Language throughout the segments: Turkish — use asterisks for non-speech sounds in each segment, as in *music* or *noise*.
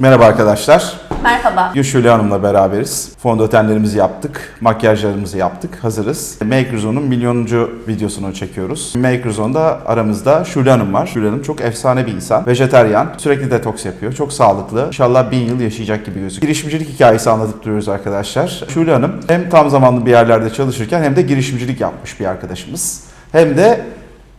Merhaba arkadaşlar. Merhaba. Gülşule Hanım'la beraberiz. Fondötenlerimizi yaptık, makyajlarımızı yaptık, hazırız. Makerson'un milyonuncu videosunu çekiyoruz. Makerson'da aramızda Şule Hanım var. Şule Hanım çok efsane bir insan. Vejeteryan, sürekli detoks yapıyor, çok sağlıklı. İnşallah bin yıl yaşayacak gibi gözüküyor. Girişimcilik hikayesi anlatıp duruyoruz arkadaşlar. Şule Hanım hem tam zamanlı bir yerlerde çalışırken hem de girişimcilik yapmış bir arkadaşımız. Hem de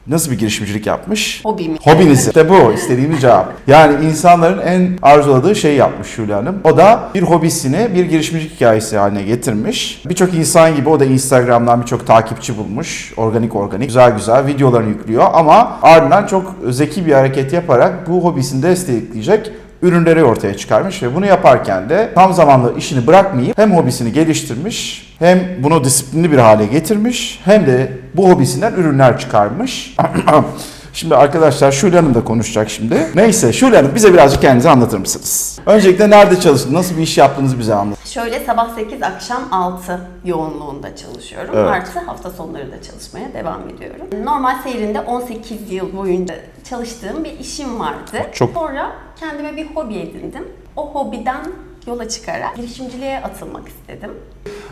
nasıl bir girişimcilik yapmış? Hobimi. Hobiniz. İşte bu istediğimiz cevap. Yani insanların en arzuladığı şeyi yapmış Şule Hanım. O da bir hobisini bir girişimcilik hikayesi haline getirmiş. Birçok insan gibi o da Instagram'dan birçok takipçi bulmuş. Organik organik güzel güzel videolarını yüklüyor ama ardından çok zeki bir hareket yaparak bu hobisini destekleyecek ürünleri ortaya çıkarmış ve bunu yaparken de tam zamanlı işini bırakmayıp hem hobisini geliştirmiş hem bunu disiplinli bir hale getirmiş hem de bu hobisinden ürünler çıkarmış. *clears throat* Şimdi arkadaşlar Şule Hanım da konuşacak şimdi. Neyse Şule Hanım bize birazcık kendinizi anlatır mısınız? Öncelikle nerede çalıştınız, nasıl bir iş yaptığınızı bize anlatın. Şöyle sabah 8 akşam 6 yoğunluğunda çalışıyorum. Evet. Artı hafta sonları da çalışmaya devam ediyorum. Normal seyrinde 18 yıl boyunca çalıştığım bir işim vardı. Çok- Sonra kendime bir hobi edindim. O hobiden yola çıkarak girişimciliğe atılmak istedim.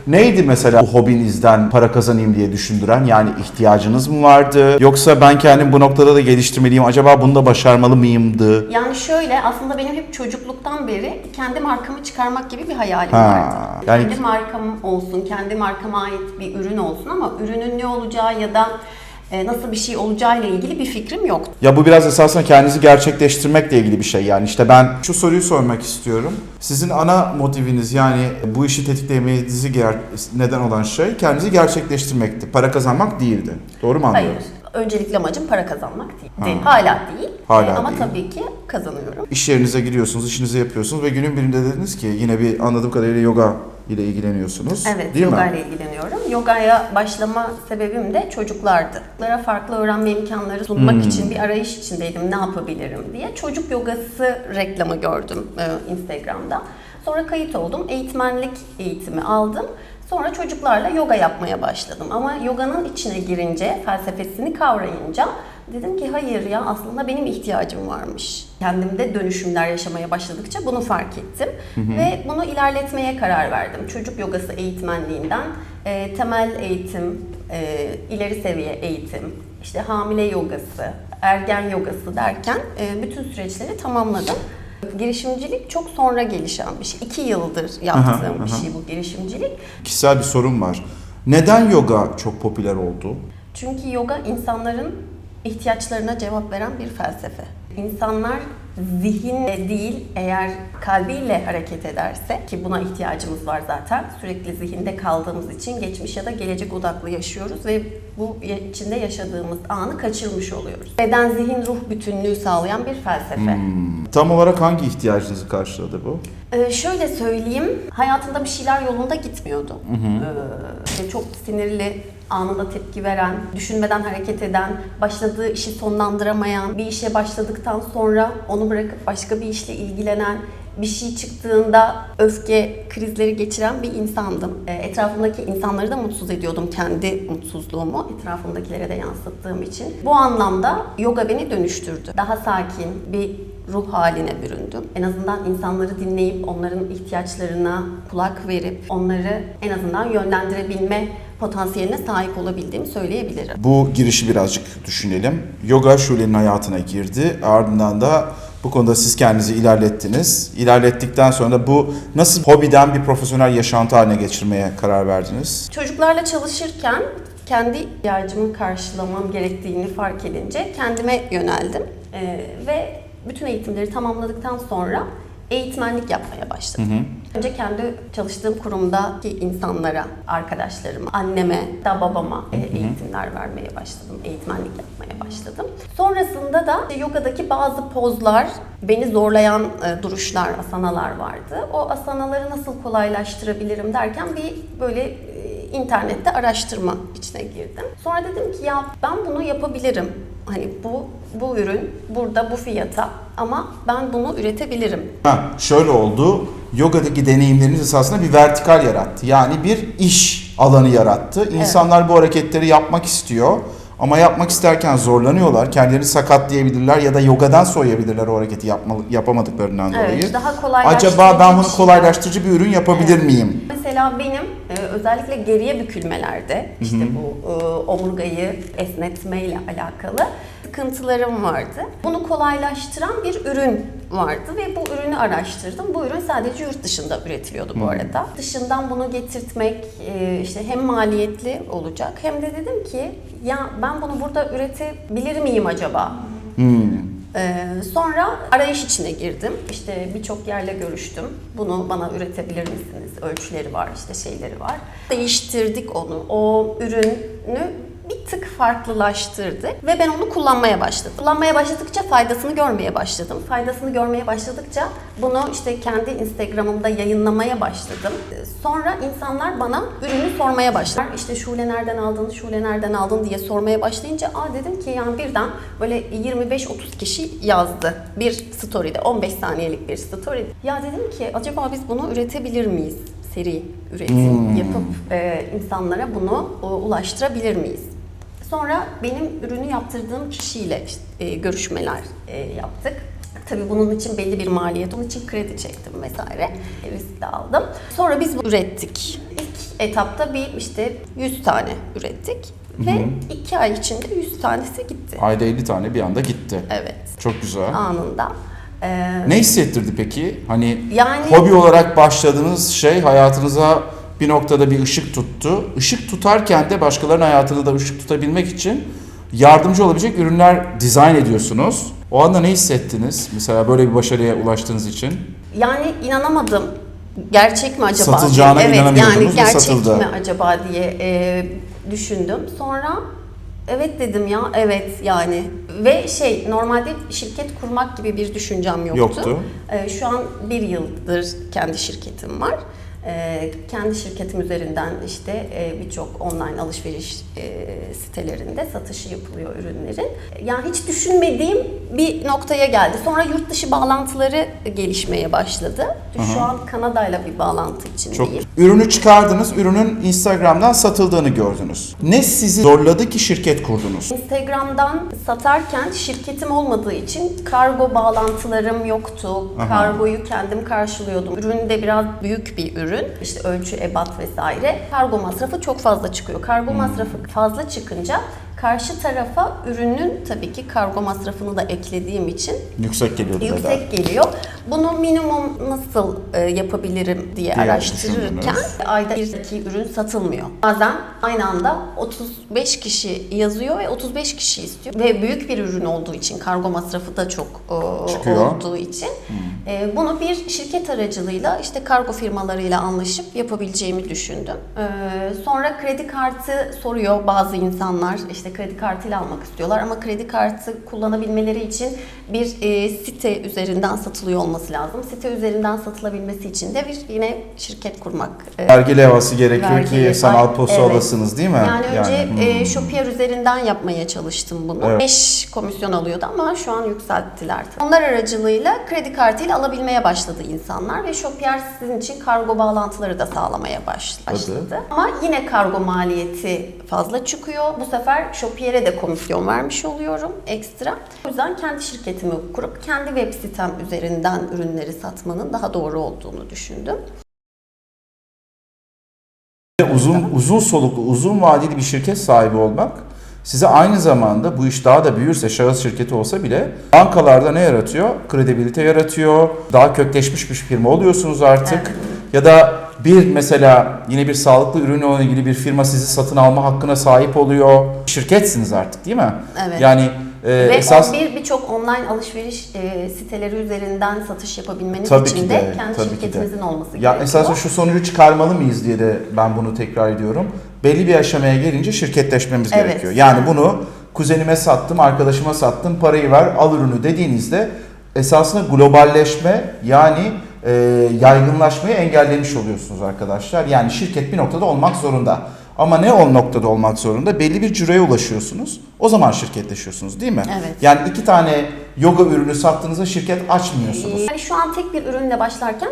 Neydi mesela bu hobinizden para kazanayım diye düşündüren? Yani ihtiyacınız mı vardı? Yoksa ben kendim bu noktada da geliştirmeliyim, acaba bunu da başarmalı mıyımdı? Yani şöyle aslında benim hep çocukluktan beri kendi markamı çıkarmak gibi bir hayalim Ha, vardı. yani- Kendi markam olsun, kendi markama ait bir ürün olsun ama ürünün ne olacağı ya da nasıl bir şey olacağıyla ilgili bir fikrim yoktu. Ya bu biraz esasında kendinizi gerçekleştirmekle ilgili bir şey yani işte ben şu soruyu sormak istiyorum. Sizin ana motiviniz yani bu işi tetiklemenizi neden olan şey kendinizi gerçekleştirmekti. Para kazanmak değildi. Doğru mu anlıyorum? Hayır. Öncelikli amacım para kazanmak değil. Ha. Değil. Hala değil. Hala E, ama değil. tabii ki kazanıyorum. İş yerinize giriyorsunuz, işinizi yapıyorsunuz ve günün birinde dediniz ki yine bir anladığım kadarıyla yoga ile ilgileniyorsunuz. Evet, değil yoga mi? ile ilgileniyorum. Yogaya başlama sebebim de çocuklardı. Çocuklara farklı öğrenme imkanları sunmak Hmm. için bir arayış içindeydim. Ne yapabilirim diye. Çocuk yogası reklamı gördüm e, Instagram'da. Sonra kayıt oldum. Eğitmenlik eğitimi aldım. Sonra çocuklarla yoga yapmaya başladım. Ama yoganın içine girince, felsefesini kavrayınca dedim ki hayır ya aslında benim ihtiyacım varmış. Kendimde dönüşümler yaşamaya başladıkça bunu fark ettim. Ve bunu ilerletmeye karar verdim. Çocuk yogası eğitmenliğinden e, temel eğitim, e, ileri seviye eğitim, işte hamile yogası, ergen yogası derken e, bütün süreçleri tamamladım. Girişimcilik çok sonra gelişen bir şey. İki yıldır yaptığım Aha, bir aha. şey bu girişimcilik. Kişisel bir sorum var. Neden yoga çok popüler oldu? Çünkü yoga insanların ihtiyaçlarına cevap veren bir felsefe. İnsanlar zihinle değil eğer kalbiyle hareket ederse ki buna ihtiyacımız var zaten. Sürekli zihinde kaldığımız için geçmiş ya da gelecek odaklı yaşıyoruz ve bu içinde yaşadığımız anı kaçırmış oluyoruz. Beden zihin ruh bütünlüğü sağlayan bir felsefe. Tam olarak hangi ihtiyacınızı karşıladı bu? Ee, şöyle söyleyeyim, hayatında bir şeyler yolunda gitmiyordu. Ee, işte çok sinirli, anında tepki veren, düşünmeden hareket eden, başladığı işi sonlandıramayan, bir işe başladıktan sonra onu bırakıp başka bir işle ilgilenen, bir şey çıktığında öfke krizleri geçiren bir insandım. Ee, Etrafımdaki insanları da mutsuz ediyordum kendi mutsuzluğumu etrafımdakilere de yansıttığım için. Bu anlamda yoga beni dönüştürdü. Daha sakin bir ruh haline büründüm. En azından insanları dinleyip onların ihtiyaçlarına kulak verip onları en azından yönlendirebilme potansiyeline sahip olabildiğimi söyleyebilirim. Bu girişi birazcık düşünelim. Yoga Şule'nin hayatına girdi. Ardından da bu konuda siz kendinizi ilerlettiniz. İlerlettikten sonra da bu nasıl hobiden bir profesyonel yaşantı haline geçirmeye karar verdiniz? Çocuklarla çalışırken kendi ihtiyacımı karşılamam gerektiğini fark edince kendime yöneldim. Ee, ve bütün eğitimleri tamamladıktan sonra eğitmenlik yapmaya başladım. Önce kendi çalıştığım kurumdaki insanlara, arkadaşlarıma, anneme, da babama e, eğitimler vermeye başladım. Eğitmenlik yapmaya başladım. Sonrasında da yogadaki bazı pozlar, beni zorlayan e, duruşlar, asanalar vardı. O asanaları nasıl kolaylaştırabilirim derken bir böyle e, internette araştırma içine girdim. Sonra dedim ki ya ben bunu yapabilirim. Hani bu bu ürün burada bu fiyata ama ben bunu üretebilirim. Ha, şöyle oldu. Yogadaki deneyimleriniz esasında bir vertikal yarattı. Yani bir iş alanı yarattı. İnsanlar bu hareketleri yapmak istiyor. Ama yapmak isterken zorlanıyorlar. Kendilerini sakatlayabilirler ya da yogadan soğuyabilirler o hareketi yapma, yapamadıklarından dolayı. Evet, daha kolaylaştırıcı Acaba ben bunu şey. kolaylaştırıcı bir ürün yapabilir miyim? Mesela benim e, özellikle geriye bükülmelerde işte bu e, omurgayı esnetmeyle alakalı sıkıntılarım vardı. Bunu kolaylaştıran bir ürün vardı ve bu ürünü araştırdım. Bu ürün sadece yurt dışında üretiliyordu bu arada. Dışından bunu getirtmek e, işte hem maliyetli olacak hem de dedim ki ya ben bunu burada üretebilir miyim acaba? Ee, sonra arayış içine girdim. İşte birçok yerle görüştüm. Bunu bana üretebilir misiniz? Ölçüleri var, işte şeyleri var. Değiştirdik onu. O ürünü bir tık farklılaştırdık ve ben onu kullanmaya başladım. Kullanmaya başladıkça faydasını görmeye başladım. Faydasını görmeye başladıkça bunu işte kendi Instagram'ımda yayınlamaya başladım. Sonra insanlar bana ürünü sormaya başladı. İşte Şule nereden aldın, Şule nereden aldın diye sormaya başlayınca aa dedim ki yani birden böyle 25-30 kişi yazdı bir story'de 15 saniyelik bir story. Ya dedim ki acaba biz bunu üretebilir miyiz? Seri üretim yapıp e, insanlara bunu e, ulaştırabilir miyiz? Sonra benim ürünü yaptırdığım kişiyle işte, e, görüşmeler e, yaptık. Tabii bunun için belli bir maliyet, onun için kredi çektim vesaire. E, Risk de aldım. Sonra biz ürettik. İlk etapta bir işte 100 tane ürettik. Ve iki ay içinde 100 tanesi gitti. Ayda 50 tane bir anda gitti. Evet, Çok güzel. anında. Ee, Ne hissettirdi peki? Hani Yani- hobi olarak başladığınız şey hayatınıza bir noktada bir ışık tuttu. Işık tutarken de başkalarının hayatını da ışık tutabilmek için yardımcı olabilecek ürünler dizayn ediyorsunuz. O anda ne hissettiniz? Mesela böyle bir başarıya ulaştığınız için. Yani inanamadım. Gerçek mi acaba? Satılacağına diye. evet, yani gerçek satıldı. mi acaba diye e, düşündüm. Sonra evet dedim ya evet yani ve şey normalde şirket kurmak gibi bir düşüncem yoktu. Yoktu. E, şu an bir yıldır kendi şirketim var. E, kendi şirketim üzerinden işte e, birçok online alışveriş e, sitelerinde satışı yapılıyor ürünlerin. Yani hiç düşünmediğim bir noktaya geldi. Sonra yurt dışı bağlantıları gelişmeye başladı. Şu an Kanada'yla bir bağlantı içindeyim. Çok ürünü çıkardınız, ürünün Instagram'dan satıldığını gördünüz. Ne sizi zorladı ki şirket kurdunuz? Instagram'dan satarken şirketim olmadığı için kargo bağlantılarım yoktu. Aha. Kargoyu kendim karşılıyordum. Ürün de biraz büyük bir ürün. İşte ölçü, ebat vesaire. Kargo masrafı çok fazla çıkıyor. Kargo Hmm. masrafı fazla çıkınca karşı tarafa ürünün tabii ki kargo masrafını da eklediğim için Yüksek geliyordu bedel. yüksek geliyor. Bunu minimum nasıl e, yapabilirim diye Diye araştırırken düşündünüz. ayda bir iki ürün satılmıyor. Bazen aynı anda 35 kişi yazıyor ve 35 kişi istiyor. Ve büyük bir ürün olduğu için kargo masrafı da çok e, Çıkıyor. olduğu için e, bunu bir şirket aracılığıyla işte kargo firmalarıyla anlaşıp yapabileceğimi düşündüm. E, sonra kredi kartı soruyor bazı insanlar işte kredi kartıyla almak istiyorlar ama kredi kartı kullanabilmeleri için bir e, site üzerinden satılıyor olması lazım. Site üzerinden satılabilmesi için de bir yine şirket kurmak e, Vergi levhası gerekiyor Vergi ki sanal posu evet. olasınız değil mi? Yani önce Hmm. e, Shopier üzerinden yapmaya çalıştım bunu. Evet. 5 komisyon alıyordu ama şu an yükselttiler. Onlar aracılığıyla kredi kartıyla alabilmeye başladı insanlar ve Shopier sizin için kargo bağlantıları da sağlamaya baş- başladı. Ama yine kargo maliyeti fazla çıkıyor. Bu sefer Shopier'e de komisyon vermiş oluyorum ekstra. O yüzden kendi şirketimi kurup kendi web sitem üzerinden ürünleri satmanın daha doğru olduğunu düşündüm. Uzun uzun soluklu, uzun vadeli bir şirket sahibi olmak size aynı zamanda bu iş daha da büyürse şahıs şirketi olsa bile bankalarda ne yaratıyor? Kredibilite yaratıyor. Daha kökleşmiş bir firma oluyorsunuz artık. Evet. Ya da bir mesela yine bir sağlıklı ürünle ilgili bir firma sizi satın alma hakkına sahip oluyor. Şirketsiniz artık değil mi? Evet. Yani e, Ve esas bir birçok online alışveriş e, siteleri üzerinden satış yapabilmeniz Tabii için de, de, kendi tabii ki de. şirketinizin olması Ya gerekiyor. esasında şu sonucu çıkarmalı mıyız diye de ben bunu tekrar ediyorum. Belli bir aşamaya gelince şirketleşmemiz Evet. gerekiyor. Yani bunu kuzenime sattım, arkadaşıma sattım, parayı ver, al ürünü dediğinizde esasında globalleşme yani e, yaygınlaşmayı engellemiş oluyorsunuz arkadaşlar. Yani şirket bir noktada olmak zorunda. Ama ne o noktada olmak zorunda? Belli bir cüreye ulaşıyorsunuz. O zaman şirketleşiyorsunuz değil mi? Evet. Yani iki tane yoga ürünü sattığınızda şirket açmıyorsunuz. Yani şu an tek bir ürünle başlarken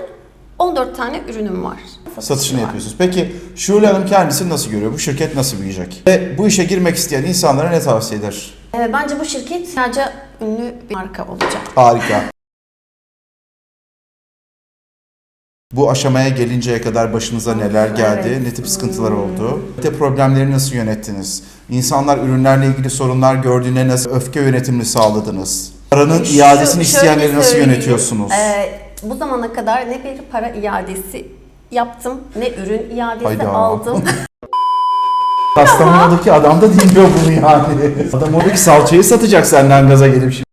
14 tane ürünüm var. Satışını var. yapıyorsunuz. Peki Şule Hanım kendisini nasıl görüyor? Bu şirket nasıl büyüyecek? Ve bu işe girmek isteyen insanlara ne tavsiye eder? Ee, bence bu şirket sadece ünlü bir marka olacak. Harika. Bu aşamaya gelinceye kadar başınıza neler geldi, Evet. ne tip sıkıntılar oldu? De problemleri nasıl yönettiniz? İnsanlar ürünlerle ilgili sorunlar gördüğünde nasıl öfke yönetimini sağladınız? Paranın Şu- iadesini isteyenleri nasıl yönetiyorsunuz? Ee, bu zamana kadar ne bir para iadesi yaptım, ne ürün iadesi Hayda. aldım. *laughs* Kastamonu'daki adam da dinliyor bunu yani. Adam oradaki salçayı satacak senden gaza gelip şimdi.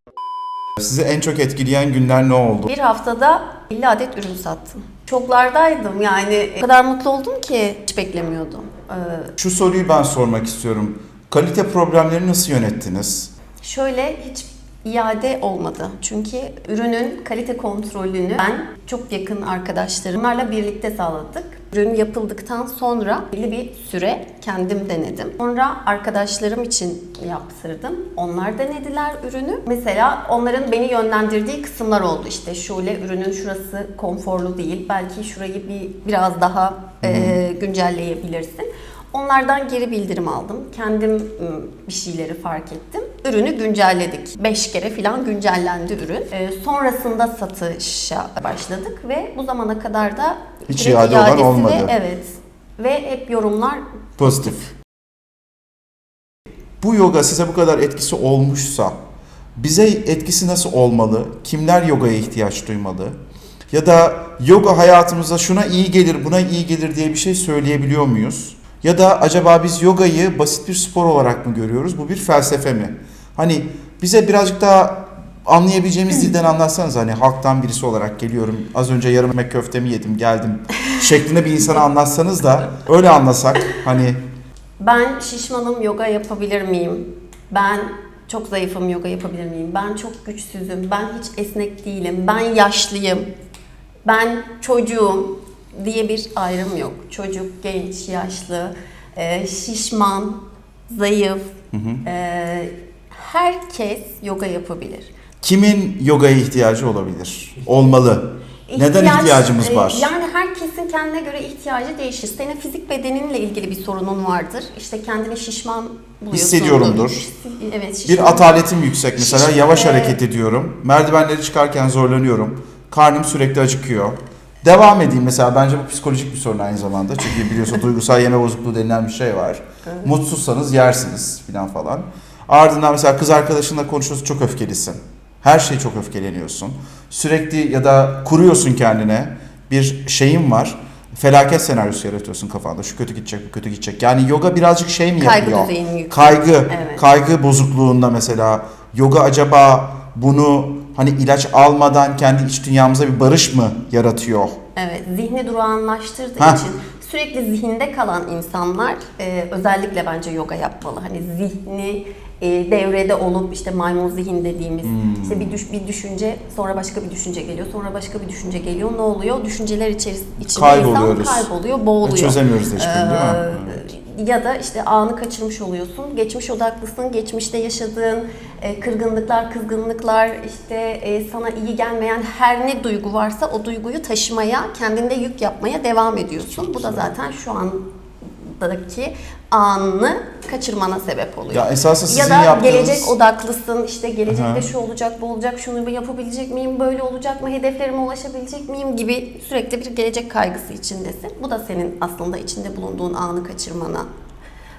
Sizi en çok etkileyen günler ne oldu? bir haftada 50 adet ürün sattım. Çoklardaydım yani. O kadar mutlu oldum ki hiç beklemiyordum. Ee, Şu soruyu ben sormak istiyorum. Kalite problemlerini nasıl yönettiniz? Şöyle hiç iade olmadı. Çünkü ürünün kalite kontrolünü ben çok yakın arkadaşlarımlarla birlikte sağladık. Ürün yapıldıktan sonra belli bir süre kendim denedim. Sonra arkadaşlarım için yaptırdım. Onlar denediler ürünü. Mesela onların beni yönlendirdiği kısımlar oldu. İşte şöyle ürünün şurası konforlu değil. Belki şurayı bir biraz daha e, güncelleyebilirsin. Onlardan geri bildirim aldım. Kendim bir şeyleri fark ettim. Ürünü güncelledik. 5 kere falan güncellendi ürün. Ee, sonrasında satışa başladık ve bu zamana kadar da Hiç iade olan olmadı. Ve, evet. Ve hep yorumlar Pozitif. Bu yoga size bu kadar etkisi olmuşsa bize etkisi nasıl olmalı? Kimler yogaya ihtiyaç duymalı? Ya da yoga hayatımıza şuna iyi gelir, buna iyi gelir diye bir şey söyleyebiliyor muyuz? Ya da acaba biz yogayı basit bir spor olarak mı görüyoruz? Bu bir felsefe mi? Hani bize birazcık daha anlayabileceğimiz dilden anlatsanız hani halktan birisi olarak geliyorum. Az önce yarım ekmek köftemi yedim geldim *laughs* şeklinde bir insana anlatsanız da öyle anlasak hani Ben şişmanım yoga yapabilir miyim? Ben çok zayıfım yoga yapabilir miyim? Ben çok güçsüzüm. Ben hiç esnek değilim. Ben yaşlıyım. Ben çocuğum diye bir ayrım yok. Çocuk, genç, yaşlı, şişman, zayıf. e, herkes yoga yapabilir. Kimin yogaya ihtiyacı olabilir? Olmalı. Neden İhtiyaç- ihtiyacımız e, var? Yani herkesin kendine göre ihtiyacı değişir. Senin fizik bedeninle ilgili bir sorunun vardır. İşte kendini şişman buluyorsun. Hissediyorumdur. Evet, şişman. Bir ataletim yüksek mesela Şiş- yavaş hareket ediyorum. Merdivenleri çıkarken zorlanıyorum. Karnım sürekli acıkıyor. Devam edeyim mesela bence bu psikolojik bir sorun aynı zamanda. Çünkü biliyorsun duygusal yeme bozukluğu denilen bir şey var. Mutsuzsanız yersiniz falan falan. Ardından mesela kız arkadaşınla konuşuyorsun çok öfkelisin. Her şeye çok öfkeleniyorsun. Sürekli ya da kuruyorsun kendine bir şeyin var. Felaket senaryosu yaratıyorsun kafanda. Şu kötü gidecek, bu kötü gidecek. Yani yoga birazcık şey mi Kaygı yapıyor? Kaygı, Evet. kaygı bozukluğunda mesela yoga acaba bunu hani ilaç almadan kendi iç dünyamıza bir barış mı yaratıyor? Evet, zihni durağanlaştırdığı Heh. için sürekli zihinde kalan insanlar e, özellikle bence yoga yapmalı. Hani zihni e, devrede olup işte maymun zihin dediğimiz Hmm. işte bir düş, bir düşünce sonra başka bir düşünce geliyor sonra başka bir düşünce geliyor ne oluyor düşünceler içeris içinde insan Kayboluyoruz. kayboluyor boğuluyor. Çözemiyoruz hiçbirini değil mi? Ee, Ya da işte anı kaçırmış oluyorsun. Geçmiş odaklısın. Geçmişte yaşadığın e, kırgınlıklar, kızgınlıklar, işte e, sana iyi gelmeyen her ne duygu varsa o duyguyu taşımaya, kendinde yük yapmaya devam ediyorsun. Bu da zaten şu andaki anını kaçırmana sebep oluyor. Ya esası sizin ya da yaptığınız... gelecek odaklısın. işte gelecekte Aha. şu olacak, bu olacak, şunu yapabilecek miyim, böyle olacak mı, hedeflerime ulaşabilecek miyim gibi sürekli bir gelecek kaygısı içindesin. Bu da senin aslında içinde bulunduğun anı kaçırmana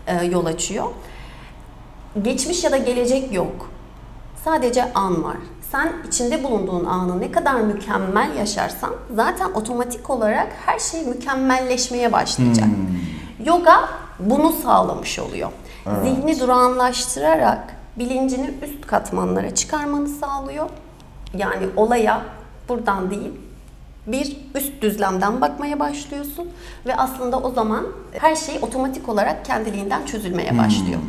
e, yol açıyor. Geçmiş ya da gelecek yok. Sadece an var. Sen içinde bulunduğun anı ne kadar mükemmel yaşarsan zaten otomatik olarak her şey mükemmelleşmeye başlayacak. Yoga bunu sağlamış oluyor. Zihni durağanlaştırarak bilincini üst katmanlara çıkarmanı sağlıyor. Yani olaya buradan değil bir üst düzlemden bakmaya başlıyorsun ve aslında o zaman her şey otomatik olarak kendiliğinden çözülmeye başlıyor.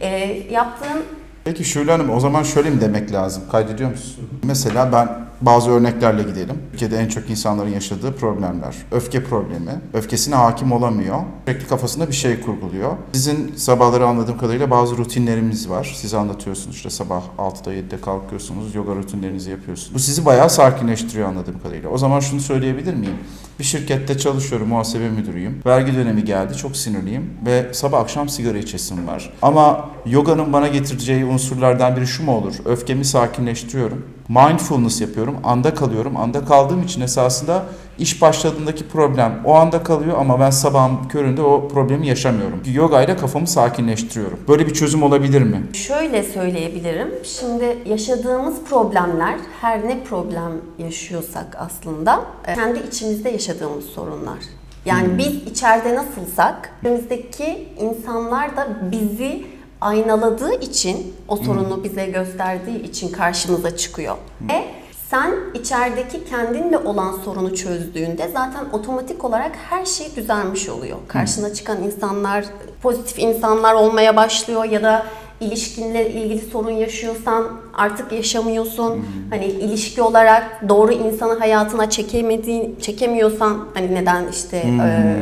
Ee, yaptığın Peki Şule Hanım o zaman şöyle mi demek lazım? Kaydediyor musun? Mesela ben bazı örneklerle gidelim. Ülkede en çok insanların yaşadığı problemler. Öfke problemi. Öfkesine hakim olamıyor. Sürekli kafasında bir şey kurguluyor. Sizin sabahları anladığım kadarıyla bazı rutinlerimiz var. Siz anlatıyorsunuz işte sabah 6'da 7'de kalkıyorsunuz. Yoga rutinlerinizi yapıyorsunuz. Bu sizi bayağı sakinleştiriyor anladığım kadarıyla. O zaman şunu söyleyebilir miyim? Bir şirkette çalışıyorum, muhasebe müdürüyüm. Vergi dönemi geldi, çok sinirliyim ve sabah akşam sigara içesim var. Ama yoganın bana getireceği unsurlardan biri şu mu olur? Öfkemi sakinleştiriyorum. Mindfulness yapıyorum, anda kalıyorum. Anda kaldığım için esasında iş başladığındaki problem o anda kalıyor ama ben sabahın köründe o problemi yaşamıyorum. Yoga ile kafamı sakinleştiriyorum. Böyle bir çözüm olabilir mi? Şöyle söyleyebilirim. Şimdi yaşadığımız problemler, her ne problem yaşıyorsak aslında e, kendi içimizde yaşadığımız sorunlar. Yani biz içeride nasılsak, önümüzdeki insanlar da bizi aynaladığı için, o sorunu bize gösterdiği için karşımıza çıkıyor. Ve sen içerideki kendinle olan sorunu çözdüğünde zaten otomatik olarak her şey düzelmiş oluyor. Karşına çıkan insanlar pozitif insanlar olmaya başlıyor ya da ilişkinle ilgili sorun yaşıyorsan artık yaşamıyorsun. Hani ilişki olarak doğru insanı hayatına çekemediğin, çekemiyorsan hani neden işte e,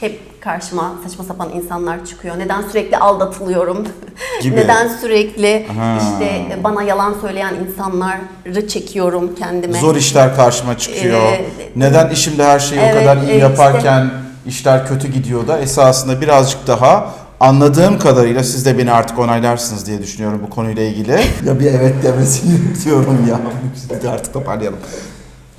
hep karşıma saçma sapan insanlar çıkıyor. Neden sürekli aldatılıyorum? *laughs* Gibi. Neden sürekli Ha. işte bana yalan söyleyen insanları çekiyorum kendime? Zor işler karşıma çıkıyor. Ee, Neden işimde her şeyi o evet, kadar iyi evet, yaparken işler kötü gidiyor da esasında birazcık daha anladığım kadarıyla siz de beni artık onaylarsınız diye düşünüyorum bu konuyla ilgili. ya bir evet demesini diyorum ya. *laughs* Artık toparlayalım.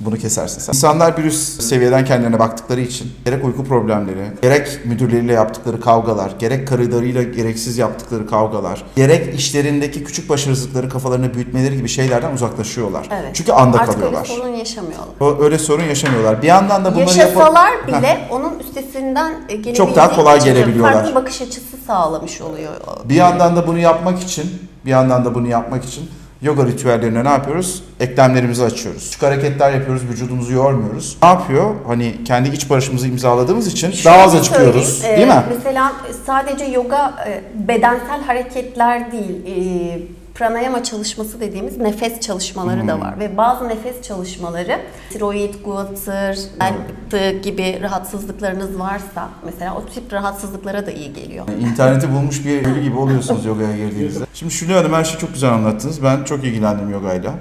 Bunu kesersin sen. İnsanlar bir üst seviyeden kendilerine baktıkları için gerek uyku problemleri, gerek müdürleriyle yaptıkları kavgalar, gerek karılarıyla gereksiz yaptıkları kavgalar, gerek işlerindeki küçük başarısızlıkları kafalarına büyütmeleri gibi şeylerden uzaklaşıyorlar. Evet. Çünkü anda Artık kalıyorlar. öyle sorun yaşamıyorlar. O öyle sorun yaşamıyorlar. Bir yandan da bunları Yaşasalar Heh. bile onun üstesinden e, gelebildiği Çok daha kolay gelebiliyorlar. Farklı bakış açısı sağlamış oluyor. Bir yandan da bunu yapmak için, bir yandan da bunu yapmak için yoga ritüellerine ne yapıyoruz? Eklemlerimizi açıyoruz. Küçük hareketler yapıyoruz, vücudumuzu yormuyoruz. Ne yapıyor? Hani kendi iç barışımızı imzaladığımız için daha az acıkıyoruz. söyleyeyim, Değil e, mi? Mesela sadece yoga e, bedensel hareketler değil, e, pranayama çalışması dediğimiz nefes çalışmaları Hmm. da var ve bazı nefes çalışmaları tiroid, guatr, bel gibi rahatsızlıklarınız varsa mesela o tip rahatsızlıklara da iyi geliyor. İnterneti bulmuş bir ölü gibi oluyorsunuz yogaya girdiğinizde. *laughs* Şimdi Şule Hanım her şeyi çok güzel anlattınız. Ben çok ilgilendim yogayla.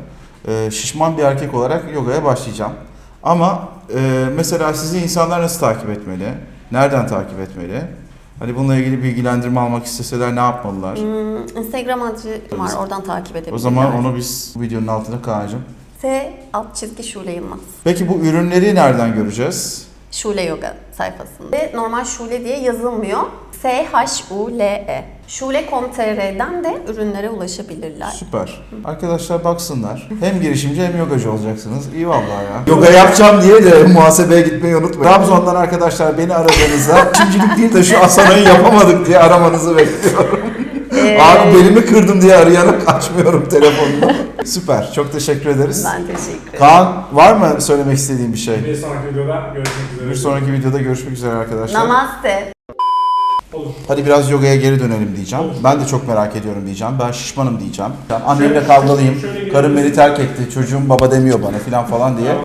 Ee, şişman bir erkek olarak yogaya başlayacağım. Ama e, mesela sizi insanlar nasıl takip etmeli? Nereden takip etmeli? Hani bununla ilgili bilgilendirme almak isteseler ne yapmalılar? Hmm, Instagram adresi var oradan takip edebilirler. O zaman onu biz bu videonun altına koyacağım. S alt çizgi Şule Yılmaz. Peki bu ürünleri nereden göreceğiz? Şule Yoga sayfasında. Ve normal Şule diye yazılmıyor. S-H-U-L-E. Şule.com.tr'den de ürünlere ulaşabilirler. Süper. Arkadaşlar baksınlar. Hem girişimci hem yogacı olacaksınız. İyi vallahi ya. Yoga yapacağım diye de muhasebeye gitmeyi unutmayın. Trabzon'dan arkadaşlar beni aradığınızda *laughs* girişimcilik değil de şu asanayı yapamadık diye aramanızı bekliyorum. Ee, Abi belimi kırdım diye arayarak *laughs* açmıyorum telefonumu. Süper. Çok teşekkür ederiz. Ben teşekkür ederim. Kaan var mı söylemek istediğin bir şey? Bir sonraki videoda görüşmek üzere. Bir sonraki videoda görüşmek üzere arkadaşlar. Namaste. Olur. Hadi biraz yogaya geri dönelim diyeceğim. Ben de çok merak ediyorum diyeceğim. Ben şişmanım diyeceğim. Annemle kavgalıyım. Karım beni terk etti. Çocuğum baba demiyor bana filan falan diye.